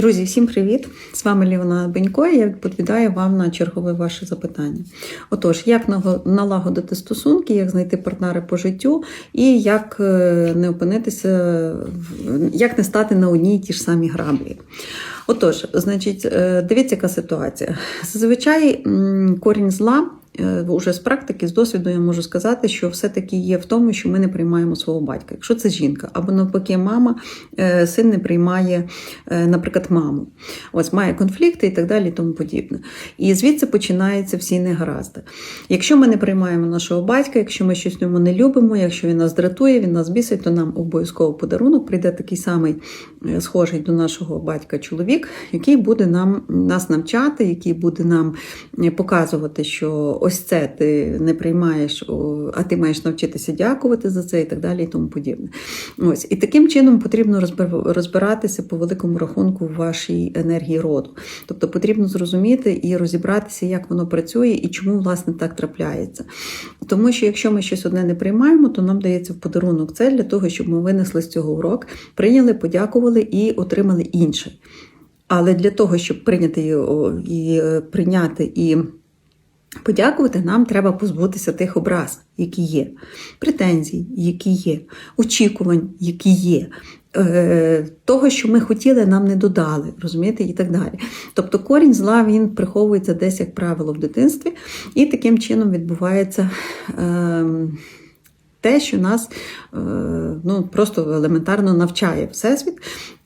Друзі, всім привіт! З вами Ліона Бенько. і Я відповідаю вам на чергове ваше запитання. Отож, як налагодити стосунки, як знайти партнера по життю і як е, не опинитися, як не стати на одній ті ж самі граблі. Отож, значить, е, дивіться, яка ситуація. Зазвичай корінь зла. Е, Уже з практики, з досвіду я можу сказати, що все-таки є в тому, що ми не приймаємо свого батька. Якщо це жінка, або навпаки, мама, е, син не приймає, е, наприклад, маму. Ось має конфлікти і так далі, тому подібне. І звідси починаються всі негаразди. Якщо ми не приймаємо нашого батька, якщо ми щось в ньому не любимо, якщо він нас дратує, він нас бісить, то нам обов'язково подарунок прийде такий самий е, схожий до нашого батька чоловік, який буде нам нас навчати, який буде нам е, показувати, що ось це ти не приймаєш, а ти маєш навчитися дякувати за це і так далі, і тому подібне. Ось і таким чином потрібно розбиратися по великому рахунку в вашій енергії роду. Тобто потрібно зрозуміти і розібратися, як воно працює і чому власне так трапляється. Тому що якщо ми щось одне не приймаємо, то нам дається в подарунок це для того, щоб ми винесли з цього урок, прийняли, подякували і отримали інше. Але для того, щоб прийняти і е, прийняти і подякувати, нам треба позбутися тих образ, які є, претензій, які є, очікувань, які є. е, Того, що ми хотіли, нам не додали, розумієте, і так далі. Тобто корінь зла він приховується десь, як правило, в дитинстві, і таким чином відбувається. ем, те, що нас е, ну, просто елементарно навчає Всесвіт,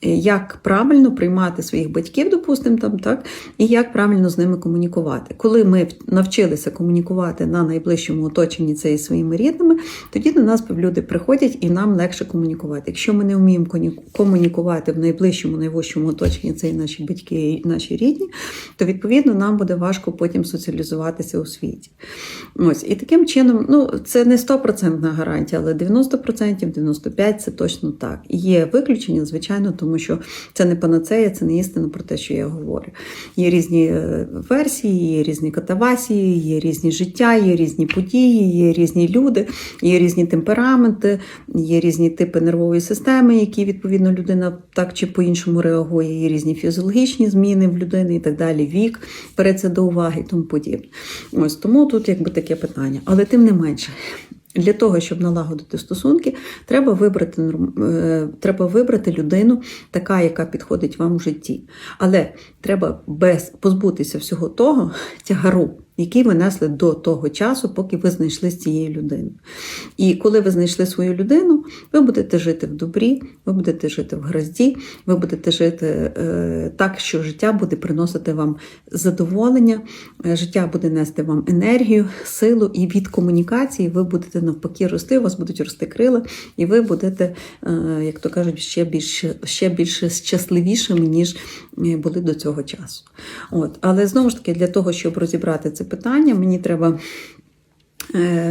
як правильно приймати своїх батьків, допустимо, там, так, і як правильно з ними комунікувати. Коли ми навчилися комунікувати на найближчому оточенні це із своїми рідними, тоді до нас люди приходять і нам легше комунікувати. Якщо ми не вміємо комунікувати в найближчому, найвищому оточенні, це і наші батьки, і наші рідні, то відповідно нам буде важко потім соціалізуватися у світі. Ось і таким чином, ну це не 100% гарантія, але 90%, 95% це точно так. Є виключення, звичайно, тому що це не панацея, це не істина про те, що я говорю. Є різні е, версії, є різні катавасії, є різні життя, є різні події, є різні люди, є різні темпераменти, є різні типи нервової системи, які відповідно людина так чи по-іншому реагує, є різні фізіологічні зміни в людини і так далі, вік береться до уваги і тому подібне. Ось тому тут якби таке питання. Але тим не менше. Для того, щоб налагодити стосунки, треба вибрати, е, треба вибрати людину, така, яка підходить вам в житті. Але треба без позбутися всього того тягару, який ви несли до того часу, поки ви знайшли з цією людиною. І коли ви знайшли свою людину, ви будете жити в добрі, ви будете жити в гразді, ви будете жити е, так, що життя буде приносити вам задоволення, е, життя буде нести вам енергію, силу, і від комунікації ви будете навпаки рости, у вас будуть рости крила, і ви будете, е, як то кажуть, ще більше, ще більше щасливішими, ніж були до цього часу. От. Але знову ж таки, для того, щоб розібрати це питання, мені треба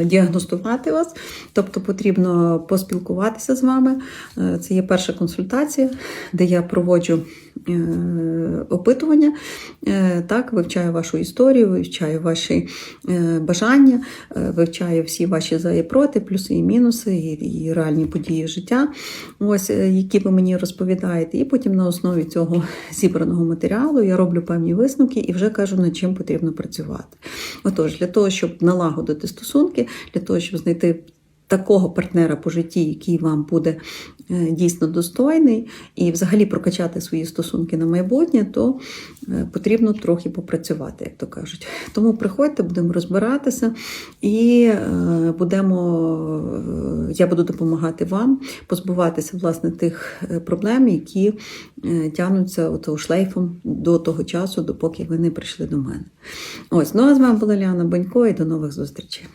діагностувати вас, тобто потрібно поспілкуватися з вами. Е, Це є перша консультація, де я проводжу е, опитування, Е, так, вивчаю вашу історію, вивчаю ваші е, бажання, е, вивчаю всі ваші за і проти, плюси і мінуси, і, реальні події життя, ось, е, які ви мені розповідаєте. І потім на основі цього зібраного матеріалу я роблю певні висновки і вже кажу, над чим потрібно працювати. Отож, для того, щоб налагодити стосунки, для того, щоб знайти такого партнера по житті, який вам буде е, дійсно достойний, і взагалі прокачати свої стосунки на майбутнє, то е, потрібно трохи попрацювати, як то кажуть. Тому приходьте, будемо розбиратися, і е, будемо, я буду допомагати вам позбуватися власне тих проблем, які тягнуться ото шлейфом до того часу, допоки ви не прийшли до мене. Ось, ну а з вами була Ліана Банько і до нових зустрічей.